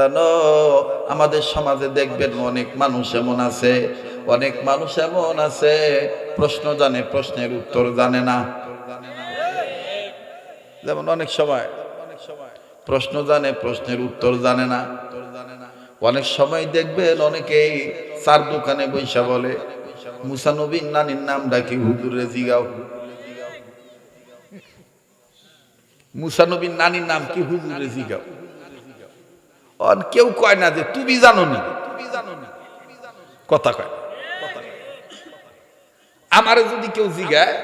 জানো, আমাদের সমাজে দেখবেন অনেক মানুষ এমন আছে, অনেক মানুষ এমন আছে, প্রশ্ন জানে, প্রশ্নের উত্তর জানে না। যেমন অনেক সময়, প্রশ্ন জানে, প্রশ্নের উত্তর জানে না। অনেক সময় দেখবেন অনেকেই চার দোকানে বৈশা বলে মুসানবীর নানির নামটা কি হুজুরে জিগাও? মুসানবীর নানির নাম কি হুজুরে জিগাও? কেউ কয় না যে তুমি জানো নি কথা কয়। আমার যদি কেউ জিগায়,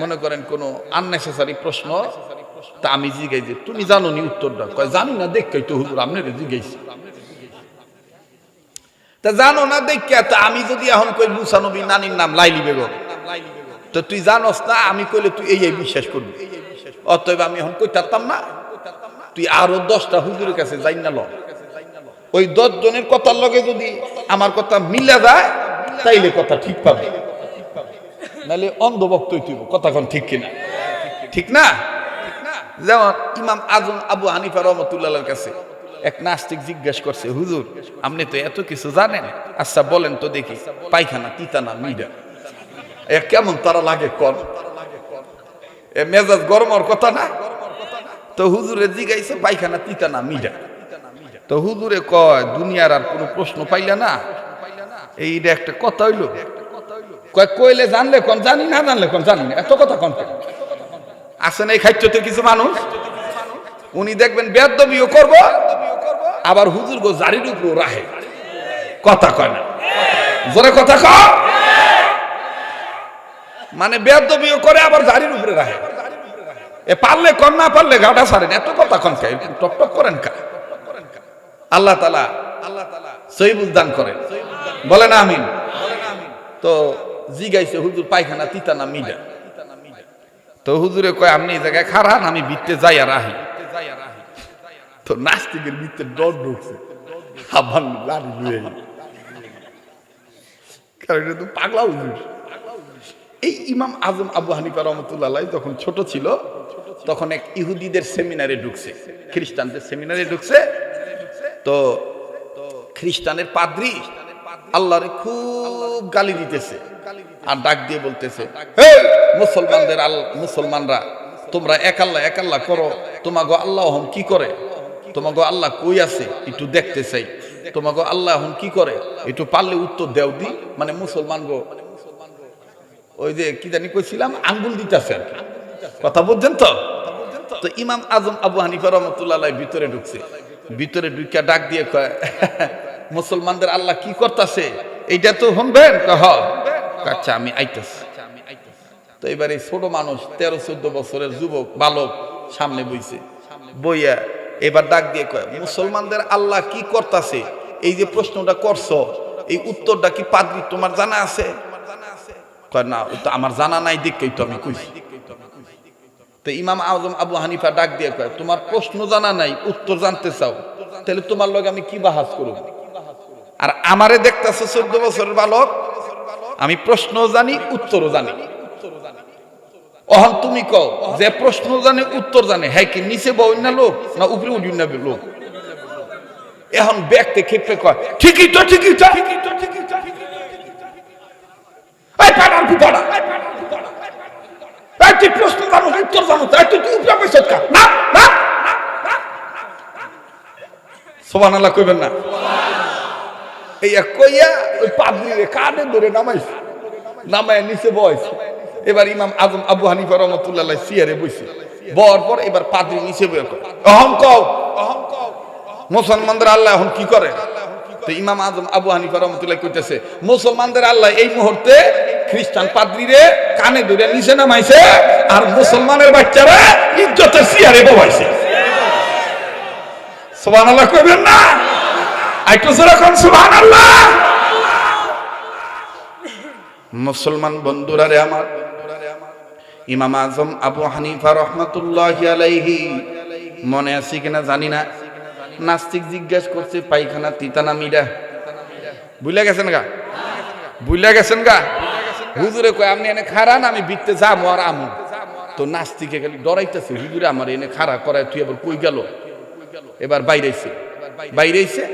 মনে করেন কোন আননেসেসারি প্রশ্ন, তা আমি জিগাই যে তুমি জানো নি উত্তরটা। কয়, জানি না, দেখ তো হুজুর আপনার জিগাইছি। তা জানো না, দেখ তা আমি যদি এখন কই মুসানবী নানির নাম লাইলি বেগম, তো তুই জানোস না, আমি কইলে তুই এই এই বিশ্বাস করবি। অতএব আমি এখন কই না, তুই আরও দশটা হুজুরের কাছে যাই না ল ওই দশ জনের কথার লগে যদি আমার কথা মিলে যায়, তাইলে কথা ঠিক পাবে। নাহলে অন্ধভক্ত তুই কথা কোন ঠিক কিনা? ঠিক না? যেমন ইমাম আজম আবু হানিফা রহমতুল্লাহর কাছে এক নাস্তিক জিজ্ঞেস করছে, হুজুর, আপনি তো এত কিছু জানেন? আচ্ছা বলেন তো দেখি, পায়খানা তিতা না মিডা, এ কেমন তারা লাগে কর এ মেজাজ গরমর কথা না? তো হুজুরে জিগাইছে পায়খানা তিতা না মিডা? তো হুজুরে কয়, দুনিয়ার আর কোনো প্রশ্ন পাইলে না? এইটা একটা কথা হইল। কয়, কইলে জানলে কোন, জানি না জানলে কোন, জানি না। এত কথা কেন? আসেন এই খাদ্যতে কিছু মানুষ। উনি দেখবেন বেদবিও করব, আবার হুজুর গো জারির উপর রাহে। কথা কয় না। জোরে কথা কয়। মানে বেদবিও করে, আবার জারির উপরে রাহে। এ পারলে কন না পারলে গাটা সারেন এত কথা কন খাই টক টক করেন কা? আল্লাহ তালা আল্লাহ তালা সহিবুল দান করেন। বলে না আমিন। তো জিগাইছে হুজুর পায়খানা তিতা না মিডা। তো হুজুরে কয়, আপনি এই জায়গায় খারান আমি বিত্তে যাই আর আহি তো নাস্তিকের বিত্তে ডর ঢুকছে। আবার লাড়ি লুয়ে। কারণ এটা তো পাগলা হুজুর। এই ইমাম আজম আবু হানিফা রহমতুল্লাহ যখন ছোট ছিল, তখন এক ইহুদিদের সেমিনারে ঢুকছে। খ্রিস্টানদের সেমিনারে ঢুকছে। তো খ্রিস্টানের পাদ্রি আল্লাহরে খুব গালি দিতেছে আর ডাক দিয়ে বলতেছে মুসলমানদের আল, মুসলমানরা, তোমরা এক আল্লাহ এক আল্লাহ করো। তোমাগো আল্লাহ হন কি করে? তোমাগো আল্লাহ কই আছে? একটু দেখতে চাই। তোমাগো আল্লাহ হন কি করে? একটু পারলে উত্তর দেও দি। মানে মুসলমান গো, ওই যে কি জানি কইছিলাম, আঙ্গুল দিতেছে কথা বুঝছেন তো? তো ইমাম আজম আবু হানিফা রহমতুল্লাহ ভিতরে ঢুকছে। ভিতরে ঢুকিয়া ডাক দিয়ে কয়, মুসলমানদের আল্লাহ কি করতেছে? এইটা তো শুনবেন? আচ্ছা আমি আইতেছি। তো এবার এই ছোট মানুষ, তেরো, চোদ্দ বছরের যুবক, বালক সামনে বইছে। বইয়া এবার ডাক দিয়ে কয়, মুসলমানদের আল্লাহ কি করতেছে? এই যে প্রশ্নটা করছ, এই উত্তরটা কি পাদ্রি? তোমার জানা আছে? কয়, না আমার জানা নাই দেখেই তো আমি কইছি। তো ইমাম আজম আবু হানিফা ডাক দিয়ে কয় তোমার প্রশ্ন জানা নাই উত্তর জানতে চাও তাহলে তোমার লগে আমি কি বাহাস করব আর আমারে দেখতেছো চোদ্দ বছরের বালক আমি প্রশ্ন জানি উত্তরও জানি অহন তুমি কও যে প্রশ্ন জানে উত্তর জানে হ্যাঁ কি নিচে বই না লোক না উপরে উঠি না লোক এখন ক্ষেপে কয় ঠিকই তো ঠিকই তো ঠিকই তো ঠিকই তো এই পাড়ার পিপাড়া এই তুই প্রশ্ন জানো উত্তর জানো, তাই তুই তুই উপরে কা না না সোবানাল্লাহ কইবেন না। এই এক কইয়া ওই পাবলিরে কানে ধরে নামাইছে। নামায় নিচে বয়স এবার ইমাম আজম আবু হানিফা রহমতুল্লাহ সিয়ারে বইছে। বর পর এবার পাদ্রি নিচে বয়ে অহম কও, মুসলমানদের আল্লাহ এখন কি করে? তো ইমাম আজম আবু হানিফা রহমতুল্লাহ কইতেছে, মুসলমানদের আল্লাহ এই মুহূর্তে খ্রিস্টান পাদ্রিরে কানে ধরে নিচে নামাইছে আর মুসলমানের বাচ্চারা ইজ্জতের সিয়ারে ববাইছে সুবহানাল্লাহ কইবেন না? একটু কোন, সুবহানাল্লাহ। মুসলমান বন্ধুরা রে আমার, ইমাম আজম আবু হানিফা রহমতুল্লাহ আলাইহি, মনে আছে কিনা জানি না। নাস্তিক জিজ্ঞাসা করছে, পায়খানা তিতানা মিডা বুঝলে গেছেন গা? বুঝলে গেছেন গা? হুজুরে কয়, আপনি এনে খারান আমি বিকতে যাব আর আমু। তো নাস্তিকে খালি ডরাইতেছে, হুজুরে, আমার এনে খাড়া করায়, তুই এবার কই গেল? এবার বাইরেছে। বাইরে এসে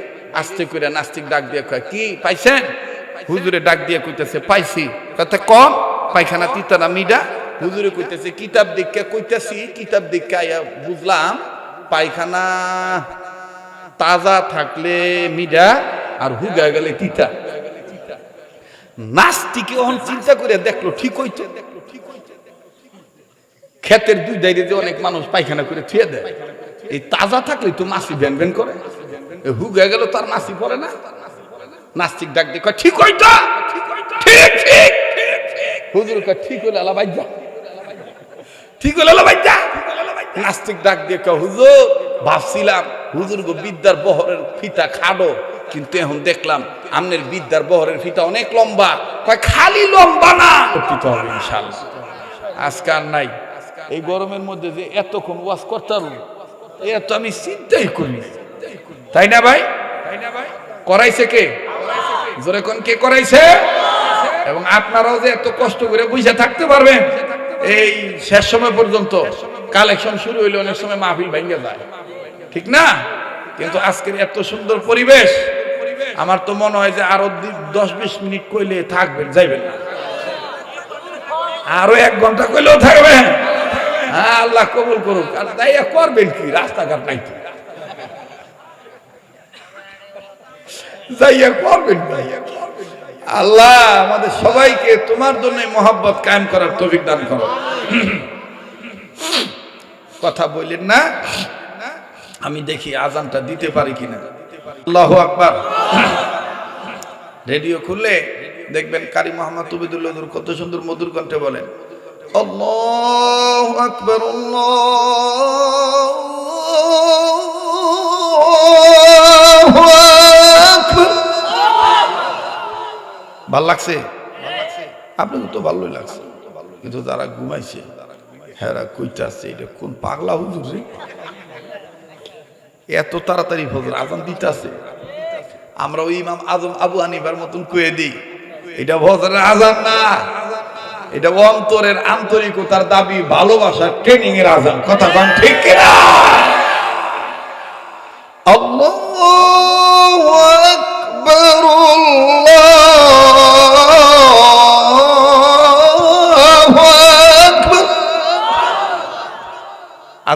আস্তে করে নাস্তিক ডাক দিয়ে কয়, কি পাইছেন? হুজুরে ডাক দিয়ে কইতেছে, পাইছি। তাতে কম পায়খানা তিতানা মিডা হুজুরে কইতেছে, কিতাব দীক্ষা কইতেছি, কিতাব আইয়া বুঝলাম, পায়খানা তাজা থাকলে মিডা আর হুগা গেলে তিতা। নাস্তিকে অহন চিন্তা করে দেখল ঠিক হইতো। ক্ষেতের দুই দাইরে যে অনেক মানুষ পায়খানা করে থুয়ে দেয়। এই তাজা থাকলে তো মাসি ভ্যান ভ্যান করে। হুগা গেল তার মাসি পড়ে না। নাস্তিক ডাক দিয়ে ঠিক হইতো। ঠিক ঠিক হুজুর কয়, ঠিক হইলে আলা বাইজা ঠিক হইলে আলা বাইজা নাস্তিক ডাক দিয়ে হুজুর ভাবছিলাম হুজুর গো বিদ্যার বহরের ফিতা খাডো কিন্তু এখন দেখলাম আমনের বিদ্যার বহরের ফিতা অনেক লম্বা। কয় খালি লম্বা না? করতে হবে ইনশাল্লাহ আজকে আর নাই। এই গরমের মধ্যে যে এতক্ষণ ওয়াজ করতাম এত আমি চিন্তাই করি তাই না ভাই তাই না ভাই? করাইছে কে? জোরে কোন কে করাইছে? এবং আপনারাও যে এত কষ্ট করে বুঝে থাকতে পারবেন এই শেষ সময় পর্যন্ত কালেকশন শুরু হইলে অনেক সময় মাহফিল ভেঙে যায়। ঠিক না? কিন্তু আজকের এত সুন্দর পরিবেশ, আমার তো মনে হয় যে আরও দশ বিশ মিনিট কইলে থাকবেন, যাইবেন না। আরও এক ঘণ্টা কইলেও থাকবেন। হ্যাঁ আল্লাহ কবুল করুক। আর তাই করবেন কি? রাস্তাঘাট নাই তো। যাইয়া করবেন কি? আল্লাহ আমাদের সবাইকে তোমার জন্য মহাব্বত কায়েম করার তৌফিক দান করো। কথা বললেন না? আমি দেখি আজানটা দিতে পারি কিনা। আল্লাহ আকবার। রেডিও খুললে দেখবেন কারি মোহাম্মদ তুবিদুল্লাহ কত সুন্দর মধুর কণ্ঠে বলেন, আল্লাহ আকবর ভালো লাগছে? আপনাকে তো ভালোই লাগছে। কিন্তু যারা ঘুমাইছে, হেরা কইতে আসছে এটা কোন পাগলা হুজুর রে? এত তাড়াতাড়ি ফজর আজান দিতে আছে। আমরা ওই ইমাম আজম আবু হানিফার মতন কয়ে দিই, এটা ফজরের আজান না। এটা অন্তরের আন্তরিকতার দাবি ভালোবাসার ট্রেনিং এর আজান। কথা কন ঠিক কিনা? আল্লাহু!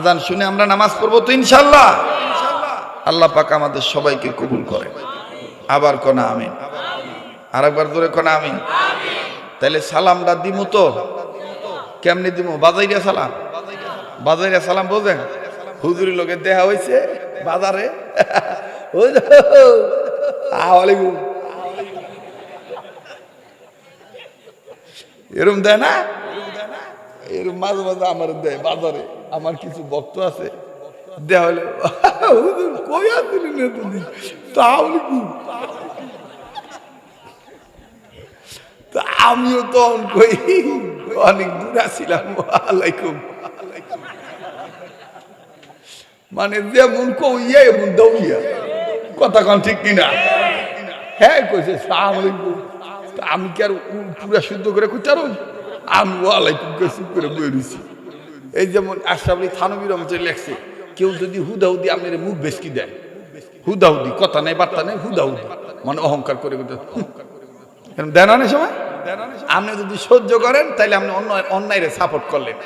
আজান শুনে আমরা নামাজ পড়ব তো ইনশাল্লাহ আল্লাহ পাক আমাদের সবাইকে কবুল করে আবার কোনা আমিন। আরেকবার ধরে কোনা আমিন। তাহলে সালামটা দিমু তো। কেমনি দিমু? বাজাইরা সালাম। বাজাইরা সালাম বোঝেন? হুজুরি লোকের দেহা হয়েছে বাজারে। এরম দেয় না? এরম মাঝে মাঝে আমার দেয় বাজারে। আমার কিছু ভক্ত আছে হলে কই তুমি তাহলে কি? তা আমিও তো কই, অনেক দূর আলাইকুম। মানে যেমন কইয়া, এমন দৌড়িয়া। কথা কন ঠিক কিনা হ্যাঁ কইছে আমি কি আর পুরা শুদ্ধ করে কইতারো আমি ওয়ালাইকুম কে চুপ করে বই রইছি এই যেমন আশরাফলি থানবির রহমতে লেখছে, কেউ যদি হুদাহুদি আপনার মুখ বেশকি দেয়, হুদাহুদি, কথা নেই, বার্তা নেই, হুদাহুদি মানে অহংকার করে এরকম দেন অনেক সময়? আপনি যদি সহ্য করেন তাহলে আপনি অন্য অন্যায়ের সাপোর্ট করলেন।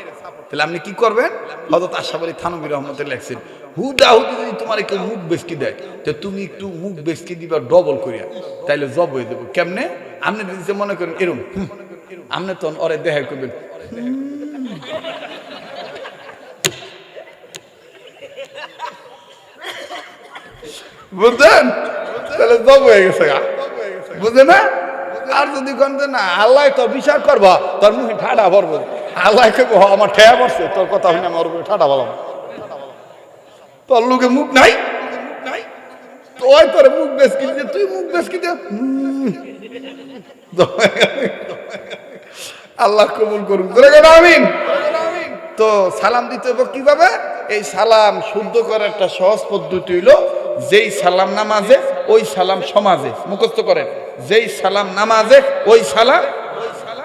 তাহলে আপনি কি করবেন? হজরত আশাফ আলী থানবির রহমতে লেখছেন হুদা হুদি যদি তোমার কেউ মুখ বেসকি দেয়, তো তুমি একটু মুখ বেসকি দিবা ডবল করিয়া, তাইলে জব হয়ে দেবো কেমনে? আপনি যদি মনে করেন এরম আপনি তখন ওরে দেখা করবেন। বুঝলেন তাহলে জব হয়ে গেছে বুঝে না? আর যদি কন্তে না আল্লাহ তো বিচার করবা তোর মুখে ঠাডা ভরবো। আল্লাহ "হ, আমার ঠেয়া পড়ছে তোর কথা শুনে আমার উপরে ঠাডা বলাম তোর লোকে মুখ নাই? তোর তোর মুখ বেশ কিনছে তুই মুখ বেশ কিনছে আল্লাহ কবুল করুন কেন আমিন। তো সালাম দিতে হবে কীভাবে? এই সালাম শুদ্ধ করার একটা সহজ পদ্ধতি হইল যেই সালাম নামাজে, ওই সালাম সমাজে। মুখস্থ করেন। যেই সালাম নামাজে, ওই সালাম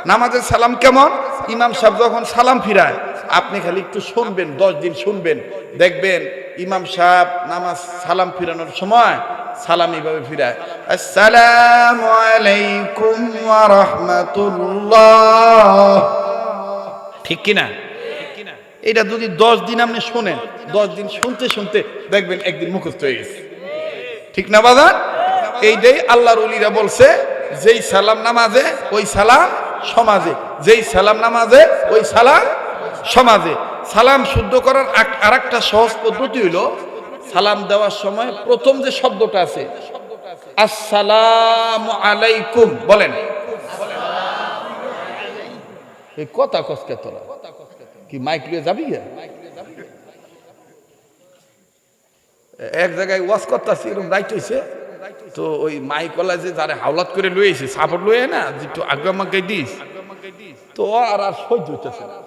নামাজের সালাম কেমন? ইমাম সাহেব যখন সালাম ফিরায়, আপনি খালি একটু শুনবেন, দশ দিন শুনবেন। দেখবেন ইমাম সাহেব নামাজ সালাম ফিরানোর সময় সালাম এইভাবে ফিরায়। আসসালামু আলাইকুম রাহমাতুল্লাহ। ঠিক কিনা? এটা যদি দশ দিন আপনি শোনেন, দশ দিন শুনতে শুনতে দেখবেন একদিন মুখস্থ হয়ে গেছে। ঠিক না বাজার এইটাই আল্লাহর উলিরা বলছে, যেই সালাম নামাজে, ওই সালাম সমাজে। যেই সালাম নামাজে, ওই সালাম সমাজে। সালাম শুদ্ধ করার আর একটা সহজ পদ্ধতি হইল, সালাম দেওয়ার সময় প্রথম যে শব্দটা আছে, আসসালামু আলাইকুম বলেন। কথা কসকে তোরা? কি মাইক লিয়ে যাবি? এক জায়গায় ওয়াশ করতেছি এরকম রাইট হয়েছে তো ওই মাইকলা যে যারা হাওলাত করে লইয়েছে সাপোর্ট লইয়ে না, যে একটু আগে আমাকে দিস। তো আর আর সহ্য হইতেছে না।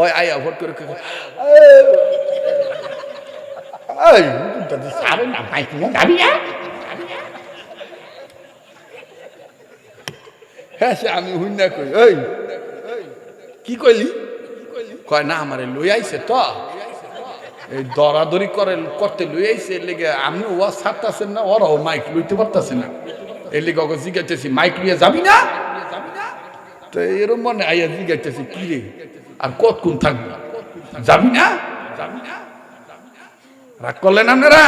ওই আয়া ভোট করে? হ্যাঁ সে আমি না কই। এই, কি কইলি? কয়, না আমারে লই আইছে তো। এই দরাদরি করে, করতে লই আইছে, এর লেগে আমি ওয়া ছাড়তাছেন না, ওরাও মাইক লইতে পারতাছে না। এর লেগে ওকে জিজ্ঞাসি মাইক লিয়ে যাবি না? তো এরম মনে আইয়া জিজ্ঞাসি কি রে? আর কতক্ষণ থাকবি? যাবি না? যাবি না রাগ করলেন আপনারা?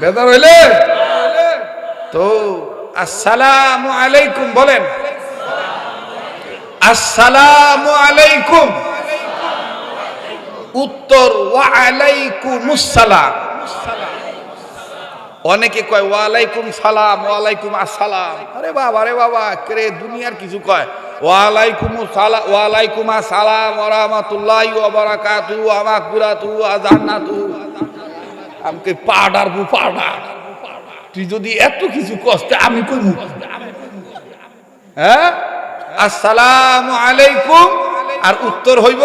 বেদার হইলে? তো আসসালামু আলাইকুম বলেন। আসসালামু আলাইকুম। উত্তর ওয়া আলাইকুমুস অনেকে কয় ওয়ালাইকুম সালাম ওয়ালাইকুম আসসালাম আরে বাবা আরে বাবা কে দুনিয়ার কিছু কয়? ওয়ালাইকুম সালাম ওয়ালাইকুম আসসালাম ওয়া রাহমাতুল্লাহি ওয়া বারাকাতুহু ওয়া মাগফিরাতুহু ওয়া জান্নাতুহু আমাকে পাউডার বু পাউডার তুই যদি এত কিছু কষ্ট আমি কই হ্যাঁ? আসসালামু আলাইকুম। আর উত্তর হইব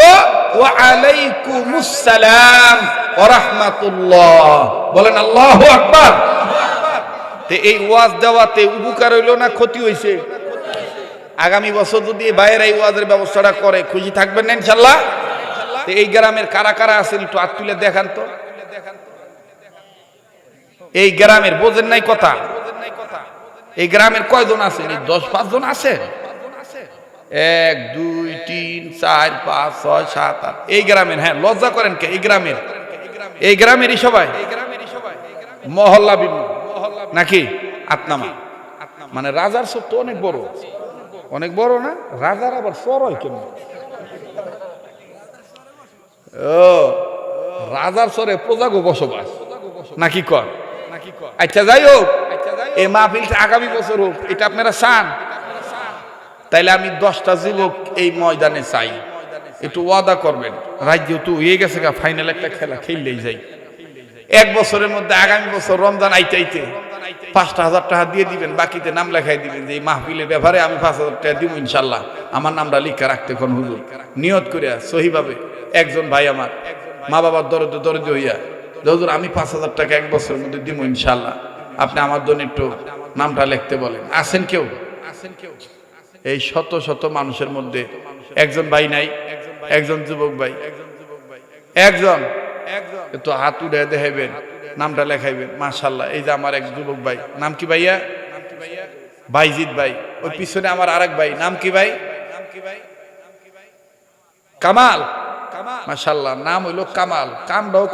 ওয়া আলাইকুমুস সালাম ওয়া রাহমাতুল্লাহ। বলেন, আল্লাহু আকবার। তে এই ওয়াজ দেওয়াতে উপকার হইল না ক্ষতি হইছে? আগামী বছর যদি বাইরে এই ওয়াজের ব্যবস্থাটা করে, খুশি থাকবেন না ইনশাল্লাহ তো এই গ্রামের কারা কারা আছেন একটু হাত তুলে দেখান তো। এই গ্রামের বোঝেন নাই কথা। এই গ্রামের কয়জন আছেন? এই দশ পাঁচ জন আছেন? এক, দুই, তিন, চার, পাঁচ, ছয়, সাত, আট। এই গ্রামের হ্যাঁ লজ্জা করেন কে? এই গ্রামের। এই গ্রামেরই সবাই? মহল্লা বিনু নাকি? আতনামা মানে রাজার সব তো অনেক বড়। অনেক বড় না? রাজার আবার সর হয় কেমন? ও, রাজার সরে প্রজাগো বসবাস। নাকি কর? আচ্ছা যাই হোক, এই মাহফিলটা আগামী বছর হোক, এটা আপনারা চান। তাইলে আমি দশটা যুবক এই ময়দানে চাই। একটু ওয়াদা করবেন। রাজ্য তো হয়ে গেছে গা ফাইনাল একটা খেলা খেললেই যাই। এক বছরের মধ্যে আগামী বছর রমজান আইতে আইতে পাঁচটা হাজার টাকা দিয়ে দিবেন, বাকিতে নাম লেখাই দিবেন যে এই মাহফিলের ব্যাপারে আমি পাঁচ হাজার টাকা দিব ইনশাল্লাহ আমার নামটা লিখে রাখতে কোন হুজুর? নিয়ত করিয়া, সহিভাবে। একজন ভাই আমার, মা বাবার দরদে দরদে হইয়া হুজুর, আমি পাঁচ হাজার টাকা এক বছরের মধ্যে দিব ইনশাল্লাহ আপনি আমার জন্য একটু নামটা লিখতে বলেন। আসেন কেউ আসেন কেউ? এই শত শত মানুষের মধ্যে একজন ভাই নাই, একজন যুবক ভাই। একজন। একজন হাত উঠে দেখাইবেন, নামটা লেখাইবেন। মাশাল্লাহ এই যে আমার এক যুবক ভাই। নাম কি ভাইয়া? ভাইজিৎ ভাই। ওই পিছনে আমার আরেক ভাই। নাম কি ভাই? কামাল। কামাল মাশাল্লাহ নাম হইল কামাল। কামটাও